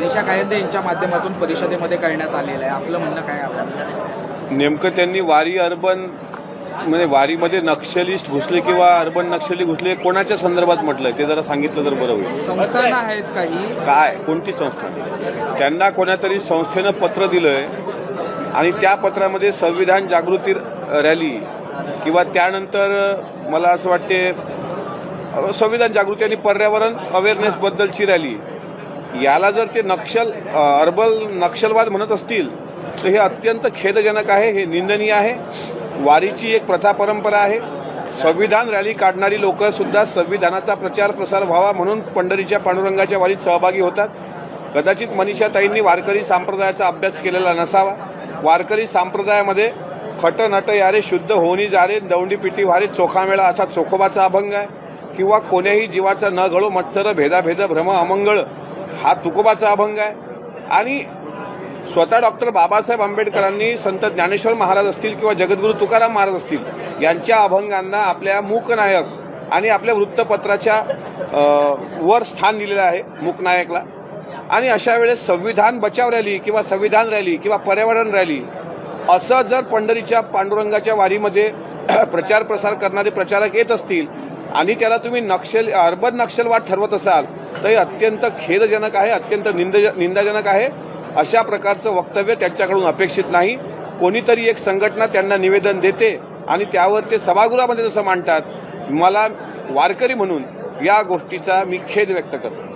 रेषा कायंदे यांच्या माध्यमातून परिषदेमध्ये करण्यात आलेलं आहे. आपलं म्हणणं काय आपण? नेमकं त्यांनी वारी अर्बन म्हणजे वारीमध्ये नक्षलिस्ट घुसले किंवा अर्बन नक्षली घुसले कोणाच्या संदर्भात म्हटलंय? ते जरा सांगितलं तर बरं होईल. संस्थानं आहेत काही. काय? कोणती संस्था? त्यांना कोणातरी संस्थेनं पत्र दिलंय आणि त्या पत्रामध्ये संविधान जागृती रॅली किंवा त्यानंतर मला असं वाटते संविधान जागृती आणि पर्यावरण अवेअरनेस बद्दलची रॅली याला जर ते नक्षल अर्बल नक्षलवाद म्हणत असतील तर हे अत्यंत खेदजनक आहे हे निंदनीय आहे. वारीची एक प्रथा परंपरा आहे. संविधान रॅली काढणारी लोक सुद्धा संविधानाचा प्रचार प्रसार व्हावा म्हणून पंढरीच्या पांडुरंगाच्या वारीत सहभागी होतात. कदाचित मनीषाताईंनी वारकरी संप्रदायाचा अभ्यास केलेला नसावा. वारकरी संप्रदायामध्ये खट नट यारे शुद्ध होणी जारे दौंडी पिटी वारे चोखामेळा असा चोखोबाचा अभंग आहे. किंवा कोण्याही जीवाचा न गळो मत्सर भेदाभेद भ्रम अमंगळ हा तुकोबाचा अभंग आहे. आणि स्वतः डॉक्टर बाबासाहेब आंबेडकरांनी संत ज्ञानेश्वर महाराज असतील किंवा जगद्गुरू तुकाराम महाराज असतील यांच्या अभंगांना आपल्या मूकनायक आणि आपल्या वृत्तपत्राच्या वर स्थान दिलेलं आहे मूकनायकला. आणि अशा वेळेस संविधान बचाव रॅली किंवा संविधान रॅली किंवा पर्यावरण रॅली असं जर पंढरीच्या पांडुरंगाच्या वारीमध्ये प्रचार प्रसार करणारे प्रचारक येत असतील आणि त्याला तुम्ही नक्षल अर्बन नक्षलवाद ठरवत असाल तर हे अत्यंत खेदजनक आहे अत्यंत निंद निंदाजनक आहे. अशा प्रकारचं वक्तव्य त्यांच्याकडून अपेक्षित नाही. कोणीतरी एक संघटना त्यांना निवेदन देते आणि त्यावर ते सभागृहामध्ये जसं मांडतात. मला वारकरी म्हणून या गोष्टीचा मी खेद व्यक्त करतो.